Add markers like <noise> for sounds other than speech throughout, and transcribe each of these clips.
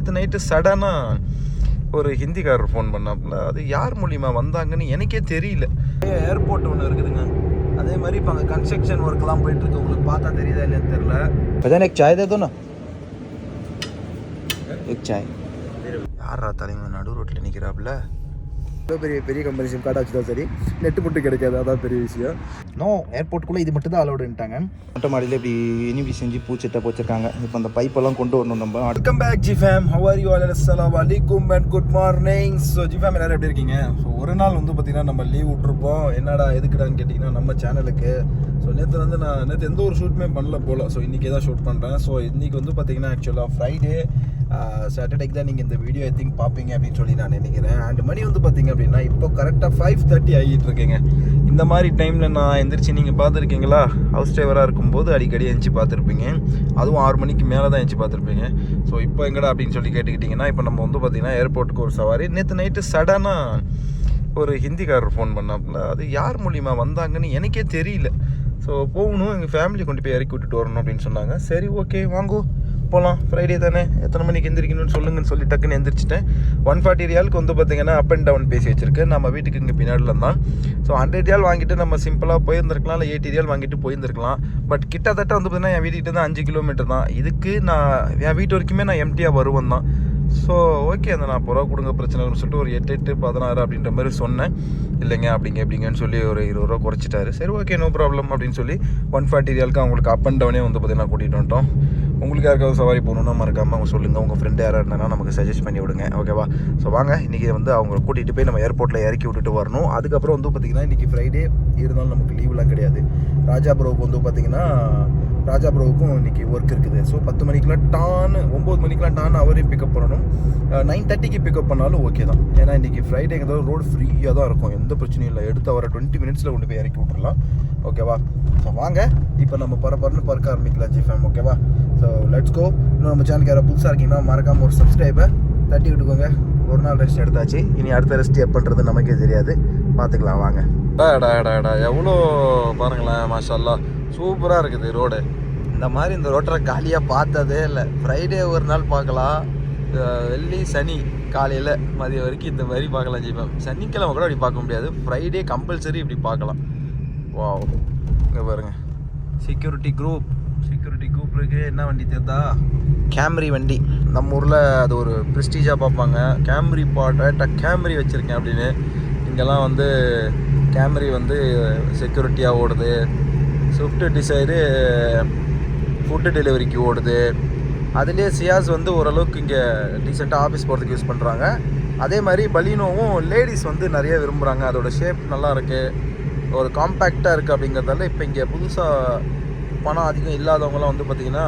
நேற்று நைட்டு சடனாக ஒரு ஹிந்திக்காரர் ஃபோன் பண்ணாப்புல. அது யார் மூலியமாக வந்தாங்கன்னு எனக்கே தெரியல. ஏர்போர்ட் ஒன்று இருக்குதுங்க. அதே மாதிரி இப்போ அங்கே கன்ஸ்ட்ரக்ஷன் ஒர்க்லாம் போயிட்டுருக்கு. உங்களுக்கு பார்த்தா தெரியுதா இல்லையான்னு தெரியல. பதான் எனக்கு சாய் தான் சாய் யாரா தலைமை நடு ரோட்டில் நிற்கிறாப்புல எவ்வளோ பெரிய பெரிய கம்பெனி சிம் கார்டு வச்சுதான் சரி. நெட்டு மட்டும் கிடைக்காது அதான் பெரிய விஷயம். நோ ஏர்போர்ட்டுக்குள்ளே இது மட்டும் தான் அலௌடுன்ட்டாங்க மொட்டை மாடியில் இப்படி இனிவி செஞ்சு பூச்சிட்ட போச்சிருக்காங்க. இப்போ அந்த பைப்பெல்லாம் கொண்டு வரணும் நம்ம welcome back G fam how are you all அஸ்ஸலாமு அலைக்கும் and good morning so G fam எல்லாரும் எப்படி இருக்கீங்க? ஸோ ஒரு நாள் வந்து பார்த்தீங்கன்னா நம்ம லீவ் விட்ருப்போம் என்னடா எதுக்குடான்னு கேட்டிங்கன்னா நம்ம சேனலுக்கு ஸோ நேற்று வந்து நான் நேற்று எந்த ஒரு ஷூட்டுமே பண்ணல போல. ஸோ இன்றைக்கி தான் ஷூட் பண்ணுறேன் ஸோ இன்றைக்கி வந்து பார்த்தீங்கன்னா ஆக்சுவலாக ஃப்ரைடே சாட்டர்டேக்கு தான் நீங்கள் இந்த வீடியோ ஐ திங்க் பார்ப்பீங்க அப்படின்னு சொல்லி நான் நினைக்கிறேன். அண்ட் மணி வந்து பார்த்தீங்க அப்படின்னா இப்போ கரெக்டாக ஃபைவ் தேர்ட்டி ஆகிட்டு இருக்கேங்க. இந்த மாதிரி டைமில் நான் எந்திரிச்சு நீங்கள் பார்த்துருக்கீங்களா? ஹவுஸ் டிரைவராக இருக்கும்போது அடிக்கடி எந்திச்சு பார்த்துருப்பீங்க. அதுவும் ஆறு மணிக்கு மேலே தான் எந்திச்சு பார்த்துருப்பீங்க. ஸோ இப்போ எங்கடா அப்படின்னு சொல்லி கேட்டுக்கிட்டிங்கன்னா இப்போ நம்ம வந்து பார்த்தீங்கன்னா ஏர்போர்ட்டுக்கு ஒரு சவாரி. நேற்று நைட்டு சடனாக ஒரு ஹிந்திக்காரர் ஃபோன் பண்ணாப்புல. அது யார் மூலியமாக வந்தாங்கன்னு எனக்கே தெரியல. ஸோ போகணும். எங்கள் ஃபேமிலி கொண்டு போய் இறக்கி விட்டுட்டு வரணும் அப்படின்னு சொன்னாங்க. சரி ஓகே வாங்கோ. போகலாம் ஃப்ரைடே தானே. எத்தனை மணிக்கு எந்திரிக்கணும்னு சொல்லுங்கன்னு சொல்லி டக்குன்னு எந்திரிச்சிட்டேன். ஒன் ஃபார்ட்டி ரியாலுக்கு வந்து பார்த்தீங்கன்னா அப் அண்ட் டவுன் பேசி வச்சிருக்கேன் நம்ம வீட்டுக்கு இங்கே பின்னாடில தான் ஸோ ஹண்ட்ரட் ரியால் வாங்கிட்டு நம்ம சிம்பிளாக போயிருந்திருக்கலாம். இல்லை எயிட்டி ரியால் வாங்கிட்டு போயிருந்திருக்கலாம். பட் கிட்டத்தட்ட வந்து பார்த்தீங்கன்னா என் வீட்டுக்கிட்ட தான் அஞ்சு கிலோமீட்டர் தான். இதுக்கு நான் என் வீட்டு வரைக்குமே நான் எம்டியாக வருவேன் தான். ஸோ ஓகே அந்த நாற்பது ரூபா கொடுங்க பிரச்சனை சொல்லிட்டு ஒரு எட்டு எட்டு பதினாறு அப்படின்ற மாதிரி சொன்னேன். இல்லைங்க அப்படிங்க எப்படிங்கன்னு சொல்லி ஒரு இருபது ரூபா குறைச்சிட்டாரு. சரி ஓகே நோ ப்ராப்ளம் அப்படின்னு சொல்லி ஒன் ஃபார்ட்டி ரியலுக்கு அவங்களுக்கு அப் அண்ட் டவுனே வந்து பார்த்தீங்கன்னா கூட்டிகிட்டு வந்துட்டோம். உங்களுக்கு யாருக்காவது சவாரி போகணுன்னா மறக்காமல் அவங்க சொல்லுங்கள் உங்கள் ஃப்ரெண்டு யாராக இருந்தாங்கன்னா நமக்கு சஜஸ்ட் பண்ணி விடுங்க. ஓகேவா ஸோ வாங்க இன்றைக்கி வந்து அவங்க கூட்டிகிட்டு போய் நம்ம ஏர்போர்ட்டில் இறக்கி விட்டுட்டு வரணும். அதுக்கப்புறம் வந்து பார்த்திங்கன்னா இன்றைக்கி ஃப்ரைடே இருந்தாலும் நமக்கு லீவ்லாம் கிடையாது. ராஜா ப்ரோவுக்கு வந்து பார்த்திங்கன்னா ராஜா ப்ரோவுக்கும் இன்றைக்கி ஒர்க் இருக்குது. ஸோ பத்து மணிக்கெலாம் டான் ஒம்பது மணிக்கெலாம் டான் அவரையும் பிக்கப் பண்ணணும். நைன் தேர்ட்டிக்கு பிக்கப் பண்ணாலும் ஓகே தான். ஏன்னா இன்றைக்கி ஃப்ரைடே ஏதாவது ரோடு ஃப்ரீயாக தான் இருக்கும். எந்த பிரச்சனையும் இல்லை. எடுத்து வர டுவெண்ட்டி மினிட்ஸில் கொண்டு போய் இறக்கி விட்றலாம் ஓகேவா ஸோ வாங்க. இப்போ நம்ம பரபரன்னு பறக்க ஆரம்பிக்கலாம் ஜிஃபேம் ஓகேவா ஸோ லெட்ஸ் கோ இன்னும் நம்ம சேனலுக்கு யாராவது புதுசாக இருக்கீங்கன்னா மறக்காமல் ஒரு சப்ஸ்கிரைபர் தட்டி விட்டுக்கோங்க. ஒரு நாள் ரெஸ்ட் எடுத்தாச்சு. இனி அடுத்த ரெஸ்ட் எப்போன்றது நமக்கே தெரியாது. பார்த்துக்கலாம் வாங்க. டா எவ்வளோ பாருங்களேன் மாஷல்லா. சூப்பராக இருக்குது ரோடு இந்த மாதிரி இந்த ரோட்டில் காலியாக பார்த்ததே இல்லை. ஃப்ரைடே ஒரு நாள் பார்க்கலாம். வெள்ளி சனி காலையில் மதியம் வரைக்கும் இந்த மாதிரி பார்க்கலாம் ஜிபம் சனிக்கிழமை கூட இப்படி பார்க்க முடியாது. ஃப்ரைடே கம்பல்சரி இப்படி பார்க்கலாம். வாவ் இங்கே பாருங்க. செக்யூரிட்டி குரூப் செக்யூரிட்டி குரூப் இருக்கு என்ன வண்டி தெரிதா கேம்ரி வண்டி. நம்ம ஊரில் அது ஒரு ப்ரெஸ்டீஜாக பார்ப்பாங்க. கேம்ரி பாட்ட கேம்ரி வச்சுருக்கேன் அப்படின்னு. இங்கெல்லாம் வந்து கேம்ரி வந்து செக்யூரிட்டியாக ஓடுது. ஸ்விஃப்ட் டிசைரு ஃபுட்டு டெலிவரிக்கு ஓடுது. அதுலேயே சியாஸ் வந்து ஓரளவுக்கு இங்கே டீசெண்டாக ஆஃபீஸ் போகிறதுக்கு யூஸ் பண்ணுறாங்க அதே மாதிரி பலீனோவும் லேடிஸ் வந்து நிறைய விரும்புகிறாங்க அதோட ஷேப் நல்லா இருக்குது ஒரு காம்பேக்டாக இருக்குது அப்படிங்கிறதால இப்போ இங்கே புதுசாக பணம் அதிகம் இல்லாதவங்களாம் வந்து பார்த்திங்கன்னா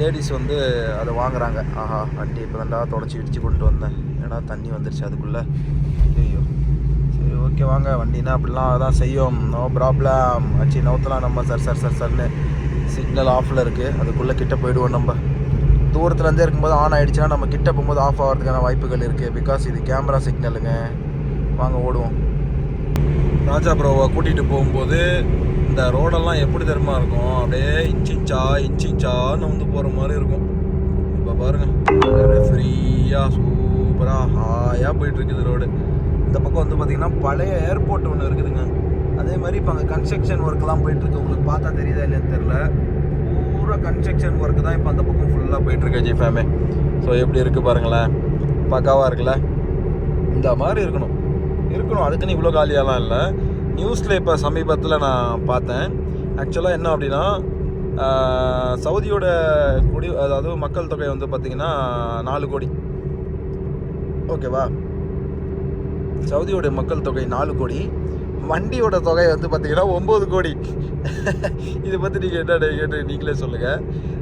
லேடிஸ் வந்து அதை வாங்குறாங்க. ஆஹா வண்டி இப்போ தாண்டா தொடச்சி இடிச்சு கொண்டு வந்தேன். ஏன்னா தண்ணி வந்துருச்சு அதுக்குள்ளே? ஐயோ சரி ஓகே வாங்க. வண்டினா அப்படிலாம் அதான் செய்யும். நோ ப்ராப்ளம் அச்சு நோத்தலாம் நம்ம சார் சார் சார் சார்னு. சிக்னல் ஆஃபில் இருக்குது அதுக்குள்ளே கிட்ட போயிடுவோம் நம்ம. தூரத்துலேருந்தே இருக்கும்போது ஆன் ஆகிடுச்சுன்னா நம்ம கிட்ட போகும்போது ஆஃப் ஆகிறதுக்கான வாய்ப்புகள் இருக்குது பிகாஸ் இது கேமரா சிக்னலுங்க வாங்க ஓடுவோம். ராஜா ப்ரோவை கூட்டிகிட்டு போகும்போது இந்த ரோடெல்லாம் எப்படி தெரியுமா இருக்கும்? அப்படியே இன்ச் இன்ச்சா வந்து போகிற மாதிரி இருக்கும். இப்போ பாருங்கள் ஃப்ரீயாக சூப்பராக ஹாயாக போயிட்டுருக்குது ரோடு. இந்த பக்கம் வந்து பார்த்தீங்கன்னா பழைய ஏர்போர்ட் ஒன்று இருக்குதுங்க. அதே மாதிரி இப்போ அங்கே கன்ஸ்ட்ரக்ஷன் ஒர்க்லாம் போயிட்டுருக்கு. உங்களுக்கு பார்த்தா தெரியுதா இல்லைன்னு தெரில பூரா கன்ஸ்ட்ரக்ஷன் ஒர்க் தான் இப்போ அந்த பக்கம் ஃபுல்லாக போயிட்டுருக்கு ஜி ஃபேமே ஸோ எப்படி இருக்குது பாருங்களேன். பக்காவாக இருக்குல்ல? இந்த மாதிரி இருக்கணும். இருக்கணும். அதுக்குன்னு இவ்வளோ காலியாலாம் இல்லை. நியூஸில் இப்போ சமீபத்தில் நான் பார்த்தேன். ஆக்சுவலாக என்ன அப்படின்னா சவுதியோட குடி அதாவது மக்கள் தொகை வந்து பார்த்திங்கன்னா நாலு கோடி. ஓகேவா சவுதியோட மக்கள் தொகை நாலு கோடி. வண்டியோட தொகை வந்து பார்த்தீங்கன்னா ஒம்பது கோடி. இதை பற்றி நீங்கள் என்ன கேட்டு நீங்களே சொல்லுங்கள்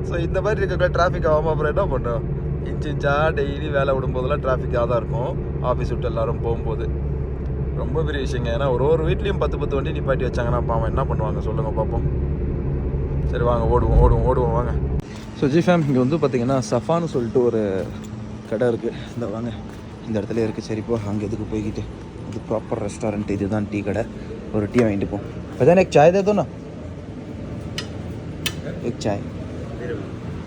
ஸோ இந்த மாதிரி இருக்கிற டிராஃபிக் ஆகாமல் அப்புறம் என்ன பண்ணோம்? இன்ச் இன்ச்சாக டெய்லி வேலை விடும்போதெல்லாம் டிராஃபிக்காக தான் இருக்கும். ஆஃபீஸ் விட்டு எல்லாரும் போகும்போது. ரொம்ப பெரிய விஷயங்க. ஏன்னா ஒரு ஒரு வீட்லேயும் பத்து பத்து வண்டி நிப்பாட்டி வச்சாங்கன்னா பாவம் என்ன பண்ணுவாங்க? சொல்லுங்கள் பார்ப்போம். சரி வாங்க ஓடுவோம் ஓடுவோம் ஓடுவோம் வாங்க. ஸோ ஜி ஃபேம் இங்கே வந்து பார்த்தீங்கன்னா சஃபான்னு சொல்லிட்டு ஒரு கடை இருக்குது இந்த வாங்க. இந்த இடத்துல இருக்குது சரிப்போ அங்கே எதுக்கு போய்கிட்டு இது ப்ராப்பர் ரெஸ்டாரண்ட் இதுதான் டீ கடை ஒரு டீ வாங்கிட்டு போ பதான் एक चाय दे दो ना एक चाय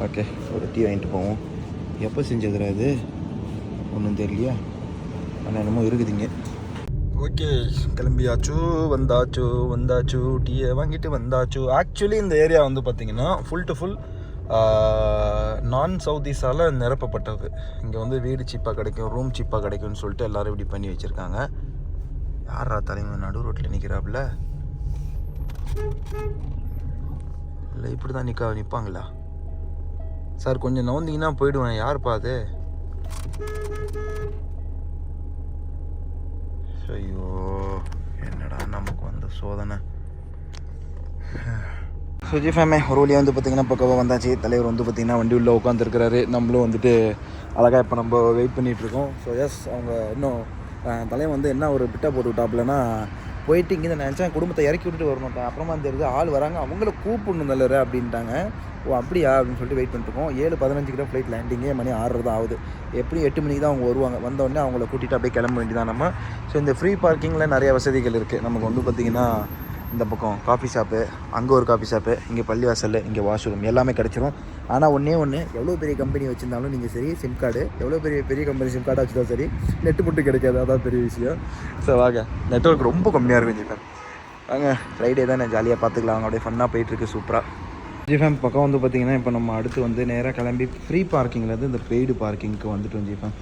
ஓகே ஒரு டீ வாங்கிட்டு போவோம் எப்போ செஞ்சதுடா இது ஒன்றும் தெரியலையா ஆனால் என்னமோ இருக்குதுங்க ஓகே கிளம்பியாச்சு வந்தாச்சு வந்தாச்சு டீயை வாங்கிட்டு வந்தாச்சு ஆக்சுவலி இந்த ஏரியா வந்து பார்த்தீங்கன்னா ஃபுல் டு ஃபுல் நான் சவுதிஸால் நிரப்பப்பட்டது இங்கே வந்து வீடு சீப்பாக கிடைக்கும் ரூம் சீப்பாக கிடைக்கும்னு சொல்லிட்டு எல்லாரும் இப்படி பண்ணி வச்சுருக்காங்க யாரா தலைமை நடு ரோட்டில் நிற்கிறாப்புல இல்லை இப்படி தான் நிற்க நிற்பாங்களா சார் கொஞ்சம் நவுந்தீங்கன்னா போயிடுவேன். யாருப்பா அது? ஐயோ என்னடா நமக்கு வந்த சோதனை. சுஜி ஃபேமே ஒரு வழியாக வந்து பார்த்தீங்கன்னா பக்கமாக வந்தாச்சு. தலைவர் வந்து பார்த்தீங்கன்னா வண்டி உள்ளே உட்காந்துருக்கிறாரு நம்மளும் வந்துட்டு அழகாக இப்போ நம்ம வெயிட் பண்ணிகிட்ருக்கோம் ஸோ எஸ் அவங்க இன்னும் தலைவன் வந்து என்ன ஒரு பிட்டா போட்டு விட்டாப்புலன்னா போயிட்டு இங்கே நினச்சேன் குடும்பத்தை இறக்கி விட்டுட்டு வரணும் அப்புறமா தெரியுது ஆள் வராங்க. அவங்கள கூப்பிடணும் நல்லரு அப்படின்ட்டாங்க. ஓ அப்படியா அப்படின்னு சொல்லிட்டு வெயிட் பண்ணிருக்கோம் ஏழு பதினஞ்சுக்கு தான் ஃப்ளைட் லேண்டிங்கே மணி ஆறு தான் ஆகுது. எப்படி எட்டு மணிக்கு தான் அவங்க வருவாங்க. வந்தோடனே அவங்கள கூட்டிகிட்டு அப்படியே கிளம்ப வேண்டியதான் நம்ம. ஸோ இந்த ஃப்ரீ பார்க்கிங்கில் நிறைய வசதிகள் இருக்குது நமக்கு வந்து பார்த்திங்கன்னா இந்த பக்கம் காஃபி ஷாப்பு அங்கே ஒரு காஃபி ஷாப்பு இங்கே பள்ளிவாசல் இங்கே வாஷ்ரூம் எல்லாமே கிடச்சிரும். ஆனால் ஒன்றே ஒன்று எவ்வளோ பெரிய கம்பெனி வச்சுருந்தாலும் நீங்கள் சரி சிம் கார்டு எவ்வளோ பெரிய பெரிய கம்பெனி சிம் கார்டு வச்சுருந்தா சரி நெட்டு மட்டும் கிடைக்காது. அதான் பெரிய விஷயம். ஸோ வாங்க. நெட்ஒர்க் ரொம்ப கம்மியாக இருக்கும் ஜிஃபேம் வாங்க ஃப்ரைடே தான் ஜாலியாக பார்த்துக்கலாம். அவங்க அப்படியே ஃபன்னாக போயிட்டுருக்கு சூப்பராக ஜிஃபேம் பக்கம் வந்து பார்த்திங்கன்னா இப்போ நம்ம அடுத்து வந்து நேராக கிளம்பி ஃப்ரீ பார்க்கிங்லேருந்து இந்த பெய்டு பார்க்கிங்க்கு வந்துட்டோம் ஜிஃபேம்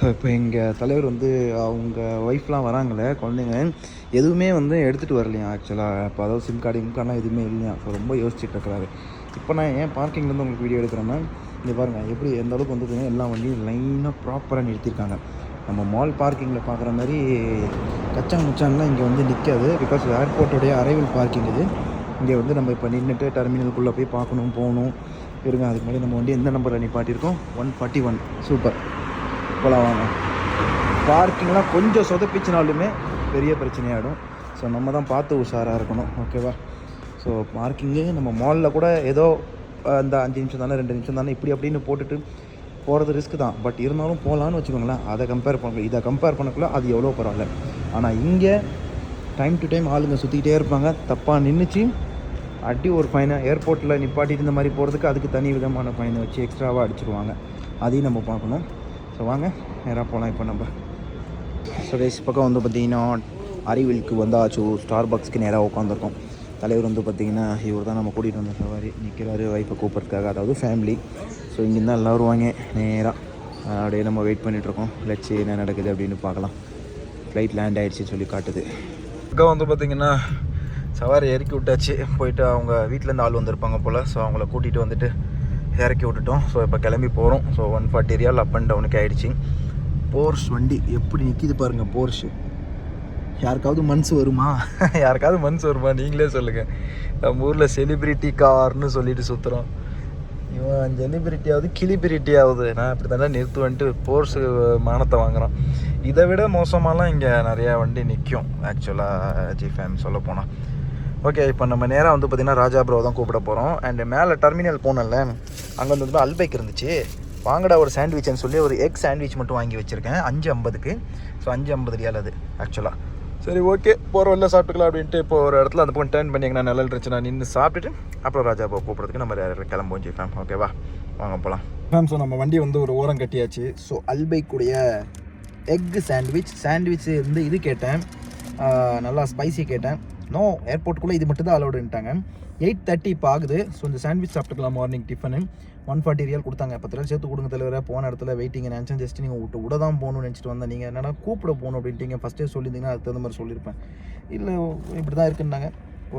ஸோ இப்போ எங்கள் தலைவர் வந்து அவங்க ஒய்ஃப்லாம் வராங்களே குழந்தைங்க எதுவுமே வந்து எடுத்துகிட்டு வரலையா ஆக்சுவலாக இப்போ அதாவது சிம் கார்டு இம் கார்டெலாம் எதுவுமே இல்லையா? ஸோ ரொம்ப யோசிச்சுட்டு இருக்கிறாரு. இப்போ நான் ஏன் பார்க்கிங்லேருந்து உங்களுக்கு வீடியோ எடுக்கிறேன்னா இங்கே பாருங்கள் எப்படி எந்த அளவுக்கு வந்து பார்த்தீங்கன்னா எல்லா வண்டியும் லைனாக ப்ராப்பராக நிறுத்தியிருக்காங்க நம்ம மால் பார்க்கிங்கில் பார்க்குற மாதிரி கச்சாங் முச்சான்லாம் இங்கே வந்து நிற்காது பிகாஸ் ஏர்போர்ட்டோடைய அரைவல் பார்க்கிங் இது. இங்கே வந்து நம்ம இப்போ நின்றுட்டு டெர்மினலுக்குள்ளே போய் பார்க்கணும் போகணும். இருங்க அதுக்கு முன்னாடி நம்ம வண்டி எந்த நம்பரில் நிப்பாட்டியிருக்கோம்? ஒன் ஃபார்ட்டி ஒன் சூப்பர் போகலாம் வாங்க. பார்க்கிங்லாம் கொஞ்சம் சொதப்பிச்சினாலுமே பெரிய பிரச்சனையாகிடும் ஸோ நம்ம தான் பார்த்து உஷாராக இருக்கணும் ஓகேவா ஸோ பார்க்கிங்கு நம்ம மாலில் கூட ஏதோ அந்த இந்த அஞ்சு நிமிஷம் தானே ரெண்டு நிமிஷம் தானே இப்படி அப்படின்னு போட்டுட்டு போகிறது ரிஸ்க் தான். பட் இருந்தாலும் போகலான்னு வச்சுக்கோங்களேன் அதை கம்பேர் பண்ண இதை கம்பேர் பண்ணக்குள்ள அது எவ்வளோ பரவாயில்ல. ஆனால் இங்கே டைம் டு டைம் ஆளுங்க சுற்றிக்கிட்டே இருப்பாங்க தப்பாக நின்றுச்சு அடி ஒரு ஃபைனை ஏர்போர்ட்டில் நிப்பாட்டிட்டு இந்த மாதிரி போகிறதுக்கு அதுக்கு தனி விதமான ஃபைனை வச்சு எக்ஸ்ட்ராவாக அடிச்சிருவாங்க அதையும் நம்ம பார்க்கணும். ஸோ வாங்க நேராக போகலாம் இப்போ நம்ம. ஸோ கைஸ் பக்கம் வந்து பார்த்தீங்கன்னா அறிவிலுக்கு வந்தாச்சு ஸ்டார் பாக்ஸ்க்கு நேராக உட்காந்துருக்கோம் தலைவர் வந்து பார்த்திங்கன்னா இவர் தான் நம்ம கூட்டிகிட்டு வந்த சவாரி. நிற்கிறாரு வைஃபை கூப்பிட்றதுக்காக அதாவது ஃபேமிலி ஸோ இங்கேருந்து எல்லாம் வருவாங்க நேராக அப்படியே நம்ம வெயிட் பண்ணிகிட்ருக்கோம் லட்சி என்ன நடக்குது அப்படின்னு பார்க்கலாம். ஃப்ளைட் லேண்ட் ஆகிடுச்சின்னு சொல்லி காட்டுது. அக்கா வந்து பார்த்திங்கன்னா சவாரி இறக்கி விட்டாச்சு போயிட்டு அவங்க வீட்டிலேருந்து ஆள் வந்திருப்பாங்க போல். ஸோ அவங்கள கூட்டிகிட்டு வந்துட்டு இறக்கி விட்டுட்டோம். ஸோ இப்போ கிளம்பி போகிறோம் so one forty riyal up and டவுனுக்கு ஆகிடுச்சு போர்ஸ் வண்டி எப்படி நிற்கிது பாருங்கள் போர்ஷு யாருக்காவது மனசு வருமா? <laughs> யாருக்காவது மனசு வருமா? நீங்களே சொல்லுங்கள் நம்ம ஊரில் செலிப்ரிட்டி கார்னு சொல்லிட்டு சுற்றுறோம் இவன் ஜெலிபிரிட்டி ஆகுது கிளிபிரிட்டி ஆகுது நான் இப்படி தானே நிறுத்து வந்துட்டு போர்ஸு மானத்தை வாங்குகிறான் இதை விட மோசமாலாம் இங்கே நிறையா வண்டி நிற்கும் ஆக்சுவலாக ஜி ஃபேம் சொல்ல போனால் ஓகே இப்போ நம்ம நேராக வந்து பார்த்திங்கன்னா ராஜா ப்ரோ தான் கூப்பிட போகிறோம் அண்டு மேலே டெர்மினல் போனோம்ல அங்கே வந்து அல்பைக் இருந்துச்சு. வாங்கடா ஒரு சாண்ட்விச்னு சொல்லி ஒரு எக் சாண்ட்விச் மட்டும் வாங்கி வச்சுருக்கேன். அஞ்சு ஐம்பதுக்கு. ஸோ அஞ்சு ஐம்பது ரியால் அது ஆக்சுவலாக சரி ஓகே போகிற வழியில் சாப்பிட்டுக்கலாம் அப்படின்ட்டு இப்போ ஒரு இடத்துல அந்த பக்கம் டேர்ன் பண்ணி எங்கன்னா நல்லா இருந்துச்சு நான் நின்று சாப்பிட்டுட்டு அப்புறம் ராஜா போ கூப்பிட்றதுக்கு நம்ம கிளம்புவோம் ஜி ஃபேம் ஓகேவா வாங்க போகலாம் மேம் ஸோ நம்ம வண்டி வந்து ஒரு ஓரம் கட்டியாச்சு. ஸோ அல்பைக்குடைய எக் சாண்ட்விச் சாண்ட்விச் வந்து இது கேட்டேன். நல்லா ஸ்பைசி கேட்டேன். நோ ஏர்போர்ட்டுக்குள்ளே இது மட்டும் தான் அலோடுன்ட்டாங்க எயிட் தேர்ட்டி இப்போ ஆகுது. ஸோ இந்த சாண்ட்விச் சாப்பிட்டுக்கலாம் morning tiffin one forty riyal கொடுத்தாங்க. பத்து ரூபா சேர்த்து கொடுங்க தலைவர. போன இடத்துல வெயிட்டிங் நினச்சேன். ஜஸ்ட் நீங்கள் விட்டு விட தான் போகணும்னு நினச்சிட்டு வந்தேன். நீங்கள் என்னன்னா கூப்பிட போகணும் அப்படின்ட்டிங்க. ஃபஸ்ட்டே சொல்லியிருந்தீங்கன்னா அதுக்கு தகுந்த மாதிரி சொல்லியிருப்பேன். இல்லை இப்படி தான் இருக்குன்னாங்க.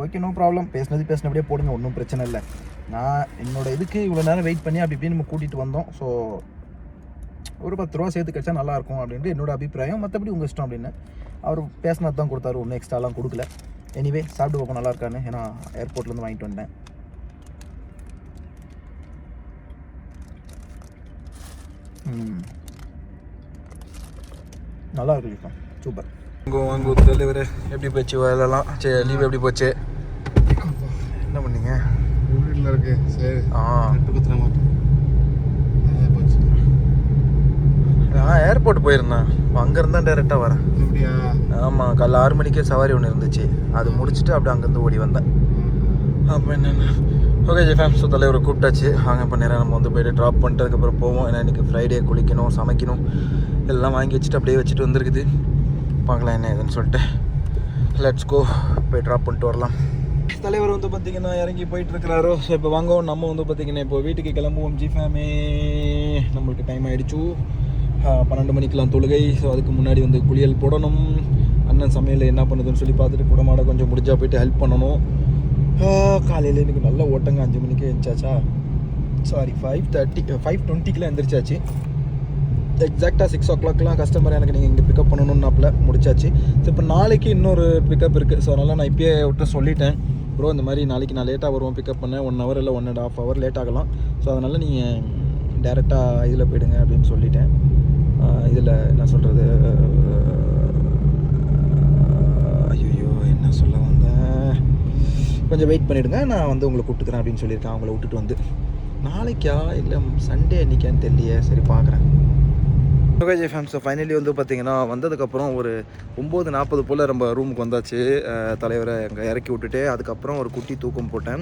ஓகே நோ ப்ராப்ளம் பேசினது பேசினபடியே போடுங்க. ஒன்றும் பிரச்சனை இல்லை. நான் என்னோடய இதுக்கு இவ்வளோ நேரம் வெயிட் பண்ணி அப்படி இப்படின்னு நம்ம கூட்டிகிட்டு வந்தோம். ஸோ ஒரு பத்து ரூபா சேர்த்து கிடச்சா நல்லா இருக்கும் அப்படின்ட்டு என்னோடய அபிப்பிராயம். மற்றபடி உங்கள் இஷ்டம் அப்படின்னு. அவர் பேசினது தான் கொடுத்தாரு ஒன்றும் எக்ஸ்ட்ராலாம் கொடுக்கல. எனிவே சாப்பிட்டு பார்ப்போம் நல்லா இருக்கான்னு. ஏன்னா ஏர்போர்ட்லேருந்து வாங்கிட்டு வந்தேன். ம். நல்லா இருக்கு சூப்பர். வாங்க வாங்க தலைவர் எப்படி போச்சு வேலைலாம்? சரி லீவ் எப்படி போச்சு? என்ன பண்ணீங்க? வீட்டில் இருக்கு சரி. ஆ. நான் ஏர்போர்ட் போயிருந்தேன். அங்கேருந்து தான் டேரெக்டாக வரேன். அப்படியா ஆமாம் காலைல ஆறு மணிக்கே சவாரி ஒன்று இருந்துச்சு. அது முடிச்சுட்டு அப்படியே அங்கேருந்து ஓடி வந்தேன். அப்போ என்னென்ன? ஓகே ஜி ஃபேம் ஸோ தலைவரை கூப்பிட்டாச்சு. வாங்க இப்போ நேரம் நம்ம வந்து போயிட்டு ட்ராப் பண்ணிட்டு அதுக்கப்புறம் போவோம். ஏன்னா இன்றைக்கி ஃப்ரைடே குளிக்கணும் சமைக்கணும். எல்லாம் வாங்கி வச்சுட்டு அப்படியே வச்சுட்டு வந்துருக்குது. பார்க்கலாம் என்ன ஏதுன்னு சொல்லிட்டு. லெட்ஸ் கோ போய் ட்ராப் பண்ணிட்டு வரலாம். தலைவர் வந்து பார்த்தீங்கன்னா இறங்கி போயிட்டு இருக்கிறாரோ? ஸோ இப்போ வாங்க நம்ம வந்து பார்த்தீங்கன்னா இப்போ வீட்டுக்கு கிளம்புவோம் ஜி ஃபேமே நம்மளுக்கு டைம் ஆகிடுச்சு பன்னெண்டு மணிக்கெலாம் தொழுகை. ஸோ அதுக்கு முன்னாடி வந்து குளியல் போடணும். அண்ணன் சமையல் என்ன பண்ணுதுன்னு சொல்லி பார்த்துட்டு குடமாட கொஞ்சம் முடிஞ்சா போயிட்டு ஹெல்ப் பண்ணணும். காலையில் எனக்கு நல்ல ஓட்டங்க. அஞ்சு மணிக்கு எழுந்தாச்சா சாரி ஃபைவ் தேர்ட்டி ஃபைவ் டுவெண்ட்டிக்கெலாம் எந்திரிச்சாச்சு. எக்ஸாக்டாக சிக்ஸ் ஓ கிளாக்லாம் கஸ்டமர் எனக்கு நீங்கள் இங்கே பிக்கப் பண்ணணுன்னாப்பில் முடிச்சாச்சு. ஸோ இப்போ நாளைக்கு இன்னொரு பிக்கப் இருக்குது ஸோ அதனால் நான் இப்பயே விட்டு சொல்லிட்டேன். ப்ரோ இந்த மாதிரி நாளைக்கு நான் லேட்டாக வருவோம் பிக்கப் பண்ண ஒன் ஹவர் இல்லை one and half hour late ஆகலாம். ஸோ அதனால் நீங்கள் டேரெக்டாக இதில் போயிடுங்க அப்படின்னு சொல்லிட்டேன். இதில் என்ன சொல்கிறது ஐயோ என்ன சொல்ல வந்தேன் கொஞ்சம் வெயிட் பண்ணிவிடுங்க நான் வந்து உங்களை கூப்பிட்டுக்கிறேன் அப்படின்னு சொல்லியிருக்கேன். அவங்கள விட்டுட்டு வந்து. நாளைக்கா இல்லை சண்டே அன்றைக்கான்னு தெரியலையே. சரி பார்க்குறேன். சுகாஜி ஜே ஃபேம் ஸோ ஃபைனலி வந்து பார்த்தீங்கன்னா வந்ததுக்கப்புறம் ஒரு ஒம்பது நாற்பது போல் நம்ம ரூமுக்கு வந்தாச்சு. தலைவரை அங்கே இறக்கி விட்டுட்டு அதுக்கப்புறம் ஒரு குட்டி தூக்கம் போட்டேன்.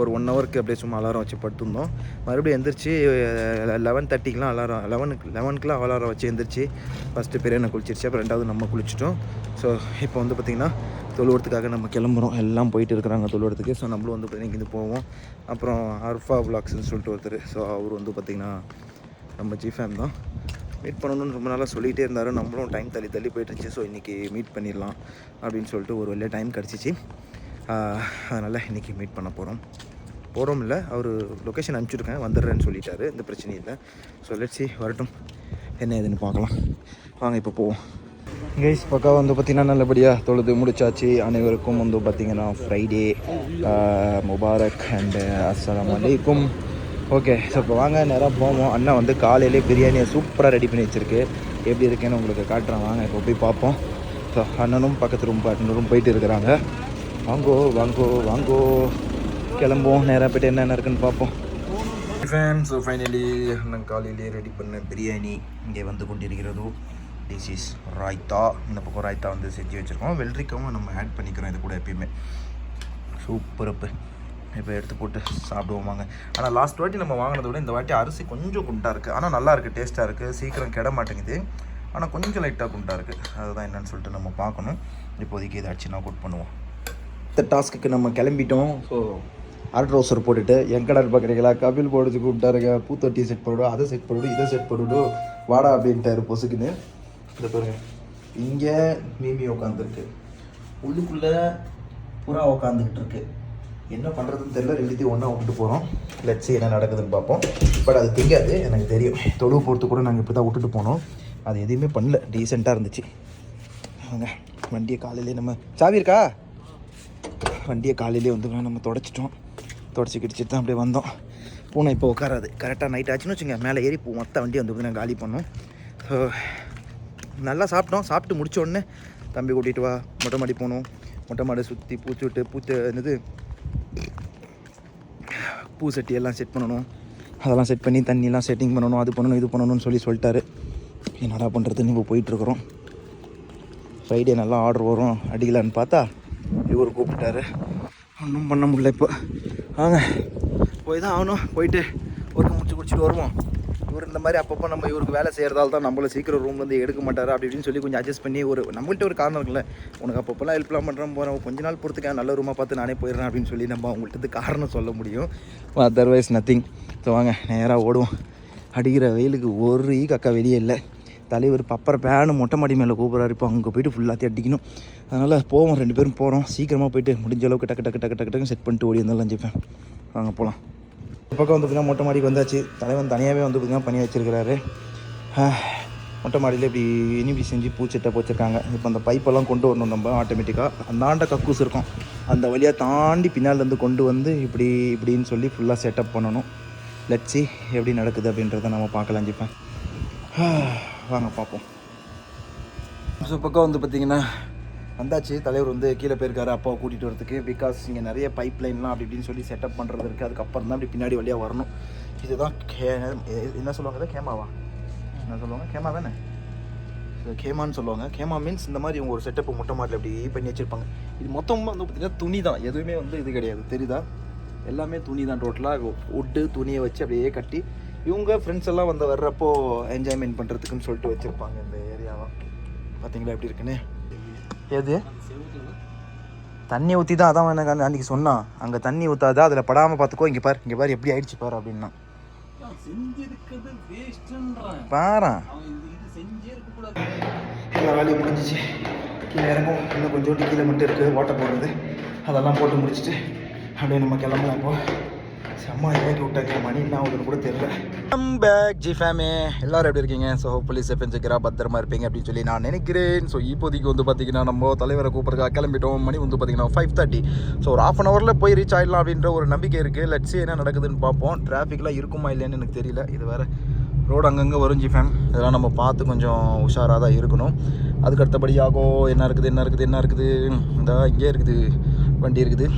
ஒரு ஒன் ஹவருக்கு அப்படியே சும்மா அலாரம் வச்சு படுத்திருந்தோம். மறுபடியும் எந்திரிச்சு லெவன் தேர்ட்டிக்கெலாம் அலாரம் லெவனுக்கு லெவனுக்குலாம் அலாரம் வச்சு எந்திரிச்சு ஃபஸ்ட்டு பெரியனை குளிச்சிருச்சு அப்புறம் ரெண்டாவது நம்ம குளிச்சிட்டோம். ஸோ இப்போ வந்து பார்த்திங்கன்னா தொழுவத்துக்காக நம்ம கிளம்புறோம். எல்லாம் போயிட்டு இருக்கிறாங்க தொழுவத்துக்கு ஸோ நம்மளும் வந்து பார்த்திங்கன்னா இங்கேருந்து போவோம். அப்புறம் அர்ஃபா விளாக்ஸ்னு சொல்லிட்டு ஒருத்தர். ஸோ அவர் வந்து பார்த்திங்கன்னா நம்ம ஜிஃபேம் தான். மீட் பண்ணணும்னு ரொம்ப நாளாக சொல்லிகிட்டே இருந்தார். நம்மளும் டைம் தள்ளி தள்ளி போயிட்டுருச்சு ஸோ இன்றைக்கி மீட் பண்ணிடலாம் அப்படின்னு சொல்லிட்டு ஒரு வழியாக டைம் கிடச்சிச்சு. அதனால் இன்றைக்கி மீட் பண்ண போகிறோம் போகிறோம் இல்லை அவர் லொக்கேஷன் அனுப்பிச்சிருக்கேன். வந்துடுறேன்னு சொல்லிட்டாரு. இந்த பிரச்சனையும் இல்லை. ஸோ லெட்ஸி வரட்டும். என்ன ஏதுன்னு பார்க்கலாம். வாங்க இப்போ போவோம். கைஸ் பக்கா வந்து பார்த்திங்கன்னா நல்லபடியாக தொழுது முடிச்சாச்சு. அனைவருக்கும் வந்து பார்த்திங்கன்னா ஃப்ரைடே முபாரக் அண்டு அஸ்லாம் வலைக்கும் ஓகே ஸோ இப்போ வாங்க நேராக போவோம். அண்ணா வந்து காலையிலே பிரியாணியை சூப்பராக ரெடி பண்ணி வச்சுருக்கு. எப்படி இருக்குன்னு உங்களுக்கு காட்டுறேன். வாங்க இப்போ போய் பார்ப்போம். ஸோ அண்ணனும் பக்கத்து ரூம் ரூம் போயிட்டு இருக்கிறாங்க. வாங்கோ வாங்கோ வாங்கோ. கிளம்புவோம். நேராக போய்ட்டு என்னென்ன இருக்குன்னு பார்ப்போம். ஃபேன்ஸ் ஸோ ஃபைனலி அண்ணன் காலையிலே ரெடி பண்ண பிரியாணி இங்கே வந்து கொண்டிருக்கிறதோ. திஸ் இஸ் ராய்த்தா இந்த பக்கம் ராய்த்தா வந்து செஞ்சு வச்சுருக்கோம். வெள்ளரிக்காவும் நம்ம ஆட் பண்ணிக்கிறோம். இது கூட எப்பயுமே. சூப்பர் இப்போ எடுத்து போட்டு சாப்பிடுவோமாங்க ஆனால் லாஸ்ட் வாட்டி நம்ம வாங்கினதை விட இந்த வாட்டி அரிசி கொஞ்சம் குண்டாக இருக்குது ஆனால் நல்லா இருக்குது டேஸ்ட்டாக இருக்குது சீக்கிரம் கெட மாட்டேங்குது. ஆனால் கொஞ்சம் லைட்டாக குண்டாக இருக்குது அதுதான் என்னன்னு சொல்லிட்டு நம்ம பார்க்கணும். இப்போதைக்கு இதை நான் குட் பண்ணுவோம். இந்த டாஸ்க்குக்கு நம்ம கிளம்பிட்டோம். ஸோ ஆர்ட் ரோசர் போட்டுட்டு எங்கடர் பார்க்குறீங்களா கபில் போடுச்சு கூப்பிட்டாருங்க பூத்தொட்டி செட் போடுவோம் அதை செட் போடுவோம் இதை செட் போடுவோம் வாடா அப்படின்ட்டாரு பொசுக்குன்னு இந்த பாருங்க. இங்கே மீமி உட்காந்துருக்கு உள்ளுக்குள்ளே புறா உட்காந்துக்கிட்டு இருக்குது என்ன பண்ணுறதுன்னு தெரியல. ரெண்டுத்தையும் ஒன்றா விட்டுட்டு போகிறோம் லட்சி என்ன நடக்குதுன்னு பார்ப்போம். பட் அது தெரியாது. எனக்கு தெரியும். தொழுவு போகிறது கூட நாங்கள் இப்படி தான் விட்டுட்டு போனோம். அது எதுவுமே பண்ணல. டீசெண்டாக இருந்துச்சு. வாங்க வண்டியை காலையிலே நம்ம சாவி இருக்கா? வண்டியை காலையிலே வந்து நம்ம தொடச்சிட்டோம். தொடச்சி கிடிச்சிட்டு தான் அப்படியே வந்தோம். பூனை இப்போ உட்காராது. கரெக்டாக நைட் ஆச்சுன்னு வச்சுங்க மேலே ஏறி பூ மொத்த வண்டி வந்து நான் காலி பண்ணோம். ஸோ நல்லா சாப்பிட்டோம். சாப்பிட்டு முடிச்ச உடனே தம்பி கூட்டிகிட்டு வா. மொட்டை மாடி போனோம் மொட்டை மாடி சுற்றி பூச்சி விட்டு பூத்து என்னது? பூ சட்டி எல்லாம் செட் பண்ணணும். அதெல்லாம் செட் பண்ணி தண்ணியெல்லாம் செட்டிங் பண்ணணும் அது பண்ணணும் இது பண்ணணும்னு சொல்லி சொல்லிட்டாரு. என்னடா பண்ணுறதுன்னு இப்போ போயிட்டுருக்குறோம். ஃப்ரைடே நல்லா ஆர்டர் வரும். அடிக்கலான்னு பார்த்தா இவர் கூப்பிட்டாரு. ஒன்றும் பண்ண முடியல இப்போ. வாங்க போய் தான் ஆகணும். போயிட்டு ஒர்க்கு முடிச்சு குடிச்சிட்டு வருவோம். இவர் இந்த மாதிரி அப்பப்போ நம்ம இவருக்கு வேலை செய்கிறதால தான் நம்மள சீக்கிரம் ரூம்லேருந்து எடுக்க மாட்டார் அப்படி இப்படின்னு சொல்லி கொஞ்சம் அட்ஜஸ்ட் பண்ணி ஒரு நம்மள்கிட்ட ஒரு காரணம் இருக்குல்ல உனக்கு அப்பப்போலாம் ஹெல்ப்லாம் பண்ணுறேன் போகிறேன் கொஞ்ச நாள் பொறுத்துக்கேன் நல்ல ரூமாக பார்த்து நானே போயிடுறேன் அப்படின்னு சொல்லி நம்ம அவங்கள்ட்ட காரணம் சொல்ல முடியும். அதர்வைஸ் நத்திங் ஸோ வாங்க நேராக ஓடுவோம். அடிக்கிற வெயிலுக்கு ஒரு ஈ கக்கா வெளியே இல்லை. தலைவர் பப்பரை பேனு மொட்டை மாடி மேலே கூப்பிட்றாரு. இப்போ அங்கே போயிட்டு ஃபுல்லாத்தையும் அடிக்கணும். அதனால் போவோம் ரெண்டு பேரும் போகிறோம் சீக்கிரமாக போயிட்டு முடிஞ்ச அளவுக்கு டக்கு டக்கு டக்கு டக்கு டக்கு செட் பண்ணிட்டு ஓடி இருந்தாலும் ஜெயிப்பேன் வாங்க போகலாம் பக்கம் வந்து பார்த்திங்கன்னா மொட்டை மாடிக்கு வந்தாச்சு. தலைவன் தனியாகவே வந்து பார்த்திங்கன்னா பண்ணி வச்சிருக்கிறாரு. மொட்டை மாடியில் இப்படி இனிப்பி செஞ்சு பூச்செட்டை போச்சிருக்காங்க. இப்போ அந்த பைப்பெல்லாம் கொண்டு வரணும் நம்ம ஆட்டோமேட்டிக்காக அந்தாண்ட கக்கூஸ் இருக்கும். அந்த வழியாக தாண்டி பின்னாலேருந்து கொண்டு வந்து இப்படி இப்படின்னு சொல்லி ஃபுல்லாக செட்டப் பண்ணணும். லட்சி எப்படி நடக்குது அப்படின்றத நம்ம பார்க்கலாம் ஜிப்பேன் வாங்க பார்ப்போம். ஸோ பக்கம் வந்து பார்த்தீங்கன்னா வந்தாச்சு. தலைவர் வந்து கீழே போயிருக்காரு அப்பாவை கூட்டிகிட்டு வரதுக்கு. பிகாஸ் இங்கே நிறைய பைப் லைன்லாம் அப்படி இப்படின்னு சொல்லி செட்டப் பண்ணுறது இருக்குது அதுக்கப்புறம் தான் அப்படி பின்னாடி வழியாக வரணும். இதுதான் கே என்ன சொல்லுவாங்க இதை? கேமாவா? என்ன சொல்லுவாங்க? கேமா தானே? கேமான்னு சொல்லுவாங்க. கேமா மீன்ஸ் இந்த மாதிரி இவங்க ஒரு செட்டப் மொட்டை மாட்டில் அப்படி பண்ணி வச்சுருப்பாங்க. இது மொத்தமாக வந்து பார்த்திங்கன்னா துணி தான் எதுவுமே வந்து இது கிடையாது. தெரியுதா? எல்லாமே துணி தான் டோட்டலாக உட்டு துணியை வச்சு அப்படியே கட்டி இவங்க ஃப்ரெண்ட்ஸ் எல்லாம் வந்து வர்றப்போ என்ஜாய்மெண்ட் பண்ணுறதுக்குன்னு சொல்லிட்டு வச்சுருப்பாங்க இந்த ஏரியாவை பார்த்தீங்களா எப்படி இருக்குன்னு? எது? தண்ணி ஊற்றி தான் அதான் எனக்கு அன்றைக்கி சொன்னான். அங்கே தண்ணி ஊற்றாத அதில் படாமல் பார்த்துக்கோ இங்கே பாரு இங்கே பாரு எப்படி ஆயிடுச்சு பாரு அப்படின்னா செஞ்சிருக்கிறது வேஸ்ட்ன்றான் பாரா. எல்லா வேலையும் முடிஞ்சிச்சு. கீழே இறங்கும். இன்னும் கொஞ்சோண்டு கீழே மட்டும் இருக்குது ஓட்ட போடுறது அதெல்லாம் போட்டு முடிச்சுட்டு அப்படியே நம்ம கிளம்பலாம் இப்போ செம்ம இறக்கி விட்டாங்க. மணி என்ன ஆகுதுன்னு கூட தெரியல. கம் பேக் ஜி ஃபேமே எல்லாரும் எப்படி இருக்கீங்க? ஸோ ஹோப்ஃபுல்லி சேஃப் அண்ட் பத்திரமா இருப்பீங்க அப்படின்னு சொல்லி நான் நினைக்கிறேன். ஸோ இப்போதைக்கு வந்து பார்த்தீங்கன்னா நம்ம தலைவரை கூப்பிட்றதுக்காக கிளம்பிட்டோம். மணி வந்து பார்த்தீங்கன்னா ஃபைவ் தேர்ட்டி ஸோ ஒரு ஆஃப் அன் ஹவரில் போய் ரீச் ஆகிடலாம் அப்படின்ற ஒரு நம்பிக்கை இருக்குது லட்சி என்ன நடக்குதுன்னு பார்ப்போம். டிராஃபிக்லாம் இருக்குமா இல்லைன்னு எனக்கு தெரியல. இது வேறு ரோடு அங்கங்கே வரும் ஜி ஃபேம் இதெல்லாம் நம்ம பார்த்து கொஞ்சம் உஷாராக தான் இருக்கணும். அதுக்கு அடுத்தபடியாகோ என்ன இருக்குது என்ன இருக்குது என்ன இருக்குது? இந்த இங்கே இருக்குது. வண்டி இருக்குது.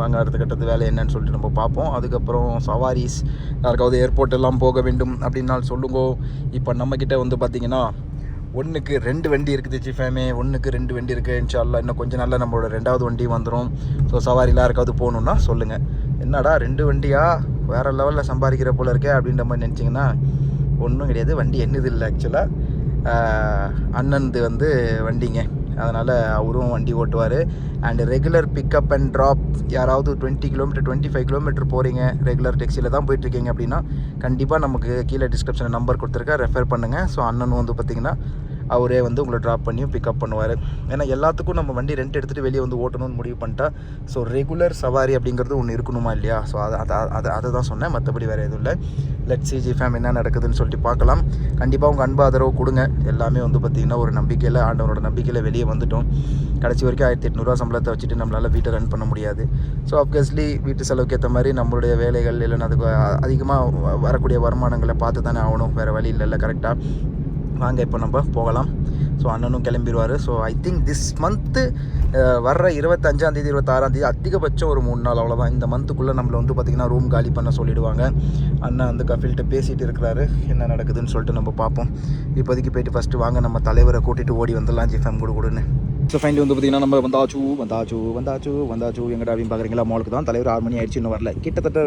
வாங்க அடுத்த கட்டத்து வேலை என்னன்னு சொல்லிட்டு நம்ம பார்ப்போம். அதுக்கப்புறம் சவாரிஸ் யாருக்காவது ஏர்போர்ட் எல்லாம் போக வேண்டும் அப்படின்னால் சொல்லுங்க. இப்போ நம்மக்கிட்ட வந்து பார்த்திங்கன்னா ஒன்றுக்கு ரெண்டு வண்டி இருக்குது ஜிஃபேமே. ஒன்றுக்கு ரெண்டு வண்டி இருக்குது இன்ஷால்லா இன்னும் கொஞ்சம் நாளில் நம்மளோட ரெண்டாவது வண்டி வந்துடும் ஸோ சவாரிலாம் யாருக்காவது போகணுன்னா சொல்லுங்கள் என்னடா ரெண்டு வண்டியா? வேறு லெவலில் சம்பாதிக்கிற போல இருக்கே அப்படின்ற மாதிரி நினச்சிங்கன்னா ஒன்றும் கிடையாது. வண்டி என்னது இல்லை ஆக்சுவலாக அண்ணன்து வந்து வண்டிங்க. அதனால் அவரும் வண்டி ஓட்டுவார். And regular pickup and drop யாராவது twenty kilometre twenty five kilometre போகிறீங்க ரெகுலர் டெக்ஸியில் தான் போயிட்டுருக்கீங்க அப்படின்னா கண்டிப்பாக நமக்கு கீழே டிஸ்கிரிப்ஷனில் நம்பர் கொடுத்துருக்கேன் ரெஃபர் பண்ணுங்கள் ஸோ அண்ணனும் வந்து பார்த்திங்கன்னா அவரே வந்து உங்களை ட்ராப் பண்ணியும் பிக்கப் பண்ணுவார். ஏன்னா எல்லாத்துக்கும் நம்ம வண்டி ரெண்ட் எடுத்துகிட்டு வெளியே வந்து ஓட்டணும்னு முடிவு பண்ணிட்டா ஸோ ரெகுலர் சவாரி அப்படிங்கிறது ஒன்று இருக்கணுமா இல்லையா? ஸோ அதை அதை அதை அதை தான் சொன்னேன். மற்றபடி வேறு எதுவும் இல்லை. லெட் சிஜி ஃபேம் என்ன நடக்குதுன்னு சொல்லிட்டு பார்க்கலாம். கண்டிப்பாக உங்கள் அன்பு ஆதரவு கொடுங்க. எல்லாமே வந்து பார்த்திங்கன்னா ஒரு நம்பிக்கையில் ஆண்டவனோட நம்பிக்கையில் வெளியே வந்துட்டோம். கடைசி வரைக்கும் ஆயிரத்தி எட்நூறுவா சம்பளத்தை வச்சுட்டு நம்மளால் வீட்டை ரன் பண்ண முடியாது. ஸோ அப்கஸ்லி வீட்டு செலவுக்கு ஏற்ற மாதிரி நம்மளுடைய வேலைகள் இல்லைன்னா அதுக்கு அதிகமாக வரக்கூடிய வருமானங்களை பார்த்து தானே ஆகணும். வேறு வழி இல்லைல்ல கரெக்டாக வாங்க இப்போ நம்ம போகலாம். ஸோ அண்ணனும் கிளம்பிடுவார் so I think this month வர்ற இருபத்தஞ்சாந்தேதி இருபத்தாறாந்தேதி அதிகபட்சம் ஒரு மூணு நாள் அவ்வளோதான் இந்த மந்த்துக்குள்ளே நம்மளை வந்து பார்த்திங்கன்னா ரூம் காலி பண்ண சொல்லிவிடுவாங்க அண்ணன் வந்து கஃபில்கிட்ட பேசிகிட்டு இருக்கிறாரு. என்ன நடக்குதுன்னு சொல்லிட்டு நம்ம பார்ப்போம். இப்போதைக்கு போயிட்டு ஃபஸ்ட்டு வாங்க நம்ம தலைவரை கூட்டிகிட்டு ஓடி வந்துடலாம். ஜிஃபம் கூட கொடுன்னு. ஸோ ஃபைனலி வந்து பார்த்தீங்கன்னா நம்ம வந்தாச்சு வந்தாச்சு வந்தாச்சு வந்தாச்சு. எங்கடா அப்படின்னு பார்க்குறீங்களா? மாலுக்கு தான். தலைவர் ஆறு மணி ஆயிடுச்சு இன்னும் வரல. கிட்டத்தட்ட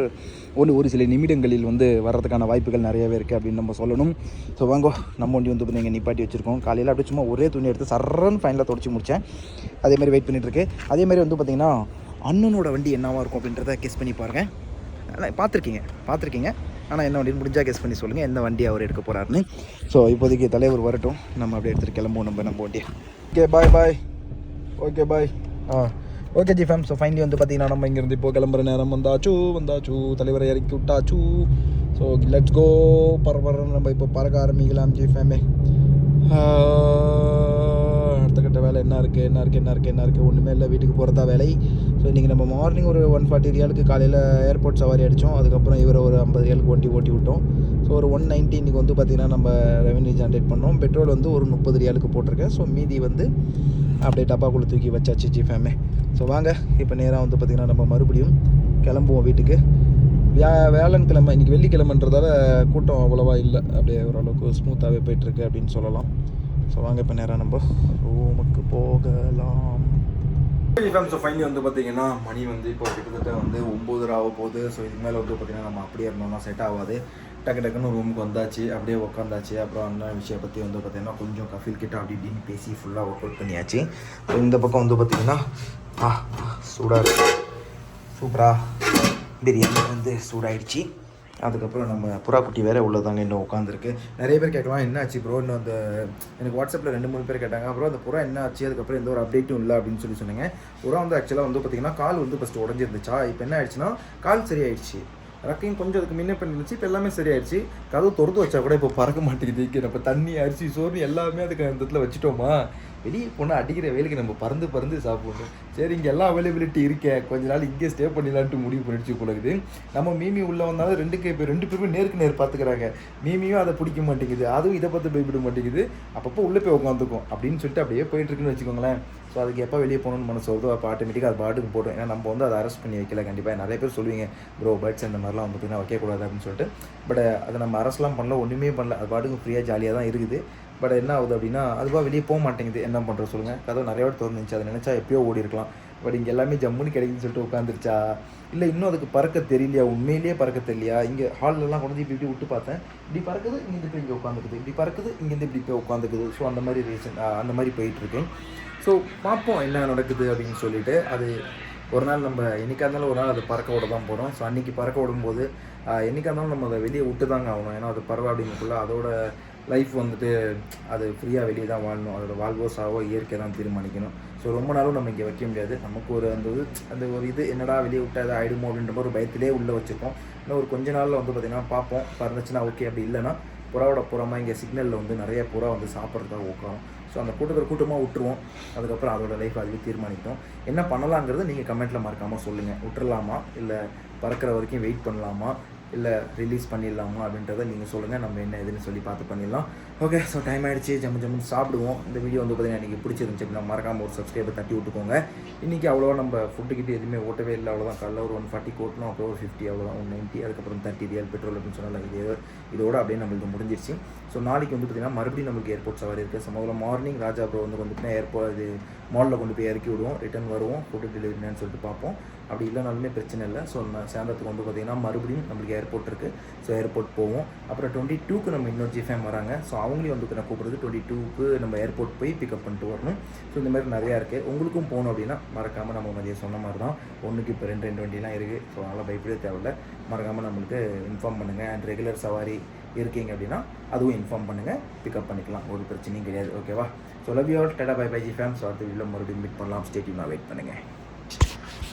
ஒன்று ஒரு சில நிமிடங்களில் வந்து வர்றதுக்கான வாய்ப்புகள் நிறையவே இருக்குது அப்படின்னு நம்ம சொல்லணும். ஸோ வாங்கோ நம்ம வண்டி வந்து பார்த்தீங்க நிப்பாட்டி வச்சிருக்கோம். காலையில் அப்படியே சும்மா ஒரே துணி எடுத்து சரன்னு ஃபைனலாக தொடச்சி முடித்தேன் அதே மாதிரி வெயிட் பண்ணிட்டு இருக்கு. அதே மாதிரி வந்து பார்த்திங்கன்னா அண்ணனோட வண்டி என்னவாக இருக்கும் அப்படின்றத கெஸ் பண்ணி பாருங்கள் பார்த்துருக்கீங்க பார்த்துருக்கீங்க. ஆனால் என்ன வண்டி முடிஞ்சால் கெஸ் பண்ணி சொல்லுங்கள் எந்த வண்டி அவர் எடுக்க போகிறாருன்னு ஸோ இப்போதைக்கு தலைவர் வரட்டும். நம்ம அப்படியே எடுத்துகிட்டு கிளம்புவோம். நம்ம நம்ம வண்டியை. Okay bye bye okay bye ஆ. Okay G fam so finally வந்து பார்த்தீங்கன்னா நம்ம இங்கேருந்து இப்போ கிளம்புற நேரம் வந்தாச்சு. வந்தாச்சு. தலைவரை இறக்கி விட்டாச்சு. ஸோ லெட்ஸ் கோ பரபர நம்ம இப்போ பறக்க ஆரம்பிக்கலாம் ஜி ஃபேமே அடுத்த கட்ட வேலை என்ன இருக்குது என்ன இருக்குது என்ன இருக்குது என்ன இருக்குது ஒன்றுமே இல்லை. வீட்டுக்கு போகிறதா வேலை. ஸோ இன்றைக்கி நம்ம மார்னிங் ஒரு ஒன் ஃபார்ட்டி ரியாலுக்கு காலையில் ஏர்போர்ட் சவாரி அடித்தோம் அதுக்கப்புறம் இவரை ஒரு ஐம்பது ரியாலுக்கு வண்டி ஓட்டி விட்டோம். ஸோ ஒரு ஒன் நைன்ட்டி இன்றைக்கி வந்து பார்த்திங்கன்னா நம்ம ரெவன்யூ ஜென்ரேட் பண்ணோம். பெட்ரோல் வந்து ஒரு முப்பது ரியாலுக்கு போட்டிருக்கேன். ஸோ மீதி வந்து அப்படியே டப்பாக்குள்ளே தூக்கி வச்சாச்சு ஜி ஃபேமே ஸோ வாங்க இப்போ நேராக வந்து பார்த்திங்கன்னா நம்ம மறுபடியும் கிளம்புவோம் வீட்டுக்கு. வியா வேளன்கிழமை இன்றைக்கி வெள்ளிக்கிழமைன்றதால கூட்டம் அவ்வளோவா இல்லை. அப்படியே ஓரளவுக்கு ஸ்மூத்தாகவே போயிட்டுருக்கு அப்படின்னு சொல்லலாம். ஸோ வாங்க இப்போ நேராக நம்ம ரூமுக்கு போகலாம். ஸோ ஃபைனலி வந்து பார்த்தீங்கன்னா மணி வந்து இப்போ கிட்டத்தட்ட வந்து ஒம்பது ஆக போகுது. ஸோ இதுக்கு மேலே வந்து பார்த்தீங்கன்னா நம்ம அப்படியே இருந்தோம்னா செட் ஆகாது. டக்கு டக்குன்னு ரூமுக்கு வந்தாச்சு. அப்படியே உட்காந்தாச்சு அப்புறம் அந்த விஷயம் பற்றி வந்து பார்த்தீங்கன்னா கொஞ்சம் கஃபில் கிட்ட அப்படி இப்படின்னு பேசி ஃபுல்லாக ஒர்க் அவுட் பண்ணியாச்சு. ஸோ இந்த பக்கம் வந்து பார்த்தீங்கன்னா ஆ சூடாக இருக்கு. சூப்பராக பிரியாணி வந்து சூடாயிடுச்சு. அதுக்கப்புறம் நம்ம புறாக்குட்டி வேற உள்ளதாங்க இன்னும் உட்காந்துருக்கு நிறைய பேர் கேட்கலாம் என்ன ஆச்சு ப்ரோ இன்னும் அந்த எனக்கு வாட்ஸ்அப்பில் ரெண்டு மூணு பேர் கேட்டாங்க அப்புறம் அந்த புறா என்ன ஆச்சு? அதுக்கப்புறம் எந்த ஒரு அப்டேட்டும் இல்லை அப்படின்னு சொல்லி சொன்னீங்க. புறா வந்து ஆக்சுவலாக வந்து பார்த்தீங்கன்னா கால் வந்து ஃபஸ்ட்டு உடஞ்சிருந்துச்சா? இப்போ என்ன ஆயிடுச்சுன்னா கால் சரியாயிடுச்சு. ரக்கையும் கொஞ்சம் அதுக்கு முன்ன பண்ணிருந்துச்சு இப்போ எல்லாமே சரியாயிடுச்சு. கதவு திறந்து வச்சா கூட இப்போ பறக்க மாட்டேங்குது இப்போ நம்ம தண்ணி அரிசி சோறு எல்லாமே அதுக்கு அந்த இடத்துல வச்சுட்டோமா? வெளியே போனால் அடிக்கிற வேலைக்கு நம்ம பறந்து பறந்து சாப்பிடணும். சரி இங்கே எல்லாம் அவைலபிலிட்டி இருக்கே. கொஞ்ச நாள் இங்கே ஸ்டே பண்ணிடலான்ட்டு முடிவு பண்ணிடுச்சு போலகுது நம்ம மீமி உள்ளே வந்தாலும் ரெண்டுக்கு இப்போ ரெண்டு பேருமே நேருக்கு நேர் பார்த்துக்கிறாங்க. மீமியும் அதை பிடிக்க மாட்டேங்குது. அதுவும் இதை பார்த்து பயப்பட மாட்டேங்குது. அப்பப்போ உள்ளே போய் உட்காந்துக்கும் அப்படின்னு சொல்லிட்டு அப்படியே போயிட்டுருக்குன்னு வச்சுக்கோங்களேன். ஸோ அதுக்கு எப்போ வெளியே போகணும்னு மனசு வருதோ அப்போ ஆட்டோமேட்டிக்காக அது பாட்டுக்கு போட்டோம் ஏன்னா நம்ம வந்து அதை அரெஸ்ட் பண்ணி வைக்கல கண்டிப்பாக நிறைய பேர் சொல்லுவீங்க ப்ரோ பட்ஸ் அந்த மாதிரிலாம் வந்து பார்த்திங்கன்னா வைக்கக்கூடாது அப்படின்னு சொல்லிட்டு. பட் அதை நம்ம அரெஸ்ட்லாம் பண்ணல ஒன்றுமே பண்ணல. அது பாட்டுக்கு ஃப்ரீயாக ஜாலியாக தான் இருக்குது. பட் என்ன ஆகுது அப்படின்னா அதுவாக வெளியே போக மாட்டேங்குது. என்ன பண்ணுறது சொல்லுங்கள் கதவு நிறைய வாட்டி திறந்துச்சு அதை நினச்சா எப்பயோ ஓடி இருக்கலாம். பட் இங்கே எல்லாமே ஜம்முன்னு கிடைக்குன்னு சொல்லிட்டு உட்காந்துருச்சா இல்லை இன்னும் அதுக்கு பறக்க தெரியலையா? உண்மையிலேயே பறக்க தெரியலையா? இங்கே ஹால்லலாம் கொண்டு இப்படி இப்படி விட்டு பார்த்தேன். இப்படி பறக்குது இங்கேருந்து போய் இங்கே உட்காந்துக்குது இப்படி பறக்குது இங்கேருந்து இப்படி போய் உட்காந்துக்குது ஸோ அந்த மாதிரி ரீசன் அந்த மாதிரி போயிட்டுருக்கு ஸோ பார்ப்போம் என்ன நடக்குது அப்படின்னு சொல்லிட்டு. அது ஒரு நாள் நம்ம என்றைக்காக இருந்தாலும் ஒரு நாள் அது பறக்க விட தான் போகிறோம் ஸோ அன்றைக்கி பறக்க விடும்போது என்றைக்காக இருந்தாலும் நம்ம அதை வெளியே விட்டு தாங்க ஆகணும். ஏன்னா அது பறவை அப்படிங்கக்குள்ள அதோட லைஃப் வந்துட்டு அது ஃப்ரீயாக வெளியே தான் வாழணும். அதோட வாழ்வோ சாவோ இயற்கை தான் தீர்மானிக்கணும். ஸோ ரொம்ப நாளும் நம்ம இங்கே வைக்க முடியாது. நமக்கு ஒரு அந்த இது அந்த ஒரு இது என்னடா வெளியே விட்டா அது ஆகிடுமோ அப்படின்ற மாதிரி ஒரு பயத்திலே உள்ளே வச்சுருக்கோம். இன்னும் ஒரு கொஞ்ச நாளில் வந்து பார்த்திங்கன்னா பார்ப்போம். பறந்துச்சுன்னா ஓகே அப்படி இல்லைன்னா புறாவோட புறமா இங்கே சிக்னலில் வந்து நிறைய புறா வந்து சாப்பிட்றதுக்காக உட்காரும். ஸோ அந்த கூட்டத்தில் கூட்டமாக விட்டுருவோம். அதுக்கப்புறம் அதோட லைஃப் அதுவே தீர்மானிக்கும் என்ன பண்ணலாங்கிறது நீங்கள் கமெண்ட்டில் மறக்காமல் சொல்லுங்கள் விட்டுறலாமா? இல்லை பறக்கிற வரைக்கும் வெயிட் பண்ணலாமா? இல்லை ரிலீஸ் பண்ணிடலாமா அப்படின்றத நீங்கள் சொல்லுங்கள் நம்ம என்ன எதுன்னு சொல்லி பார்த்து பண்ணிடலாம். ஓகே ஸோ டைம் ஆகிடுச்சு ஜம்மு ஜம்முன்னு சாப்பிடுவோம். இந்த வீடியோ வந்து பார்த்தீங்கன்னா எனக்கு பிடிச்சிருந்துச்சு அப்படின்னா மறக்காமல் ஒரு சப்ஸ்கிரைபர் தட்டி விட்டுக்கோங்க. இன்றைக்கி அவ்வளோவா நம்ம ஃபுட்டுக்கிட்ட எதுவுமே ஓட்டவே இல்லை. அவ்வளோதான் காலைல ஒரு ஒன் ஃபார்ட்டி ஓட்டணும் அப்புறம் ஒரு ஃபிஃப்டி அவ்வளோதான் ஒன் நைன்ட்டி அதுக்கப்புறம் தேர்ட்டி ரியல் பெட்ரோல் அப்படின்னு சொன்னால் இது இதோட அப்படியே நம்மளுக்கு முடிஞ்சிருச்சு. ஸோ நாளைக்கு வந்து பார்த்திங்கன்னா மறுபடியும் நம்மளுக்கு ஏர்போர்ட் சவாரி இருக்குது ஸோ முதல்ல மார்னிங் ராஜா ப்ரோ வந்து வந்துட்டு ஏர்போர்ட் இது மாலில் கொண்டு போய் இறக்கி விடுவோம். ரிட்டர்ன் வருவோம். ஃபுட்டு என்னன்னு சொல்லிட்டு பார்ப்போம். அப்படி இல்லைனாலுமே பிரச்சனை இல்லை. ஸோ நான் சேர்ந்ததுக்கு வந்து பார்த்திங்கன்னா மறுபடியும் நம்மளுக்கு ஏர்போர்ட் இருக்குது ஸோ ஏர்போர்ட் போவோம். அப்புறம் டுவெண்ட்டி டூக்கு நம்ம இன்னொரு ஜிஃபேம் வராங்க. ஸோ அவங்களையும் வந்து நான் கூப்பிட்றது. டுவெண்ட்டி டூக்கு நம்ம ஏர்போர்ட் போய் பிக்கப் பண்ணிட்டு வரணும். ஸோ இந்த மாதிரி நிறையா இருக்குது உங்களுக்கும் போகணும் அப்படின்னா மறக்காமல் நம்ம மதியம் சொன்ன மாதிரி தான் ஒன்றுக்கு இப்போ ரெண்டு ரெண்டு வண்டிலாம் இருக்குது ஸோ அதனால் பயப்படவே தேவையில்ல. மறக்காமல் நம்மளுக்கு இன்ஃபார்ம் பண்ணுங்கள் அண்ட் ரெகுலர் சவாரி இருக்கீங்க அப்படின்னா அதுவும் இன்ஃபார்ம் பண்ணுங்கள் பிக்கப் பண்ணிக்கலாம். ஒரு பிரச்சனையும் கிடையாது. ஓகேவா so love you all tata bye bye G fam so அடுத்த வீடியோ மறுபடியும் மீட் பண்ணலாம். ஸ்டேட்யூ நான் வெயிட் பண்ணுங்கள்